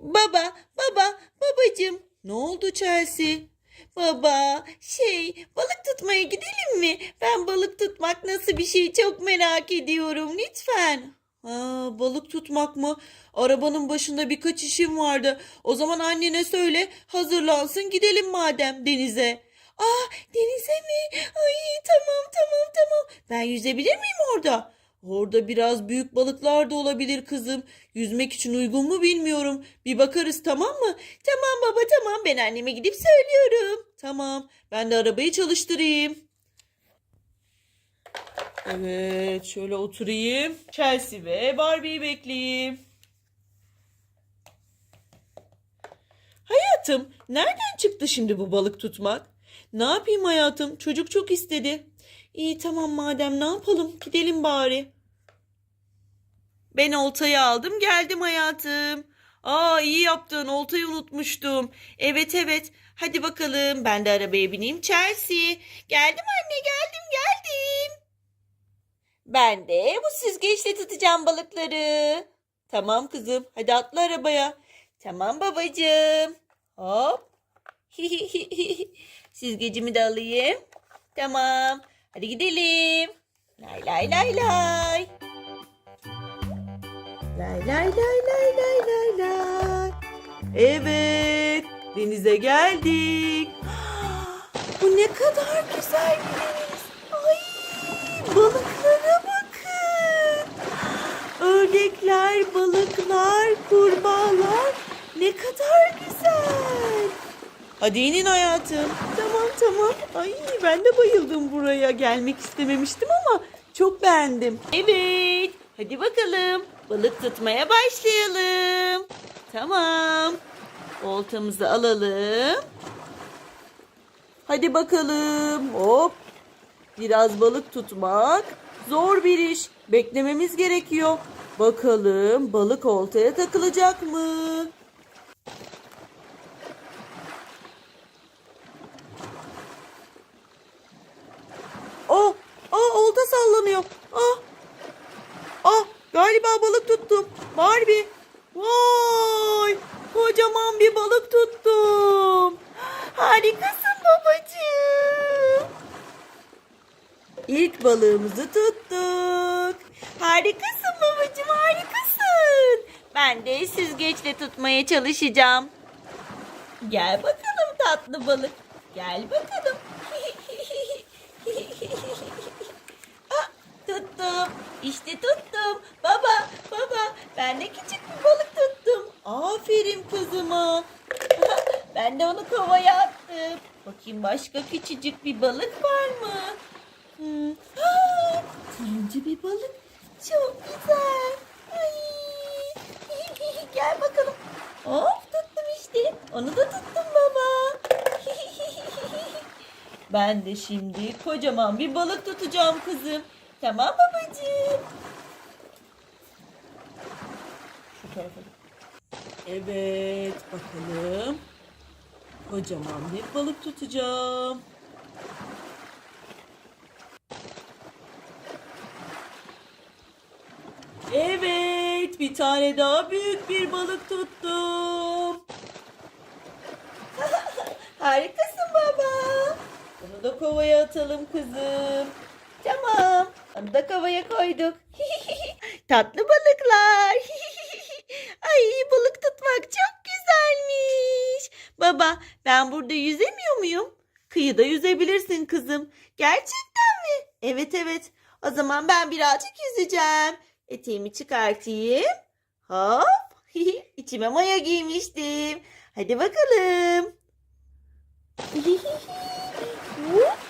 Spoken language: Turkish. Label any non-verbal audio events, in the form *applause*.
Baba, baba, babacığım. Ne oldu Chelsea? Baba, şey, balık tutmaya gidelim mi? Ben balık tutmak nasıl bir şey çok merak ediyorum lütfen. Aa, balık tutmak mı? Arabanın başında birkaç işim vardı. O zaman annene söyle, hazırlansın gidelim madem denize. Aa, denize mi? Ay tamam tamam tamam. Ben yüzebilir miyim orada? Orada biraz büyük balıklar da olabilir kızım. Yüzmek için uygun mu bilmiyorum. Bir bakarız tamam mı? Tamam baba tamam ben anneme gidip söylüyorum. Tamam ben de arabayı çalıştırayım. Evet şöyle oturayım. Chelsea ve Barbie'yi bekleyeyim. Hayatım nereden çıktı şimdi bu balık tutmak? Ne yapayım hayatım? Çocuk çok istedi. İyi tamam madem ne yapalım? Gidelim bari. Ben oltayı aldım geldim hayatım. Aa iyi yaptın oltayı unutmuştum. Evet evet hadi bakalım ben de arabaya bineyim Chelsea. Geldim anne geldim geldim. Ben de bu süzgeçle tutacağım balıkları. Tamam kızım hadi atla arabaya. Tamam babacığım. Hop. *laughs* Süzgecimi de alayım. Tamam. Hadi gidelim. Lay lay lay lay. Lay lay lay lay lay lay lay. Evet, denize geldik. *gasps* Bu ne kadar güzel bir deniz. Ay, balıklara bakın. *gasps* Ördekler, balıklar, kurbağalar ne kadar. Hadi inin hayatım. Tamam tamam. Ay ben de bayıldım buraya. Gelmek istememiştim ama çok beğendim. Evet. Hadi bakalım. Balık tutmaya başlayalım. Tamam. Oltamızı alalım. Hadi bakalım. Hop. Biraz balık tutmak zor bir iş. Beklememiz gerekiyor. Bakalım balık oltaya takılacak mı? Sallanıyor. Ah, ah galiba balık tuttum. Barbie. Vay, kocaman bir balık tuttum. Harikasın babacığım. İlk balığımızı tuttuk. Harikasın babacığım, harikasın. Ben de süzgeçle tutmaya çalışacağım. Gel bakalım tatlı balık. Gel bakalım. *laughs* İşte tuttum. Baba, baba. Ben de küçük bir balık tuttum. Aferin kızıma. *laughs* ben de onu kovaya attım. Bakayım başka küçücük bir balık var mı? Hmm. Turuncu bir balık. Çok güzel. Ay. *laughs* Gel bakalım. Hop tuttum işte. Onu da tuttum baba. *laughs* Ben de şimdi kocaman bir balık tutacağım kızım. Tamam babacığım. Şu tarafa. Evet bakalım. Kocaman bir balık tutacağım. Evet bir tane daha büyük bir balık tuttum. *laughs* Harikasın baba. Bunu da kovaya atalım kızım. Tamam. Onu da kovaya koyduk. *laughs* Tatlı balıklar. *laughs* Ay balık tutmak çok güzelmiş. Baba ben burada yüzemiyor muyum? Kıyıda yüzebilirsin kızım. Gerçekten mi? Evet evet. O zaman ben birazcık yüzeceğim. Eteğimi çıkartayım. Hop. *laughs* İçime maya giymiştim. Hadi bakalım. Hop.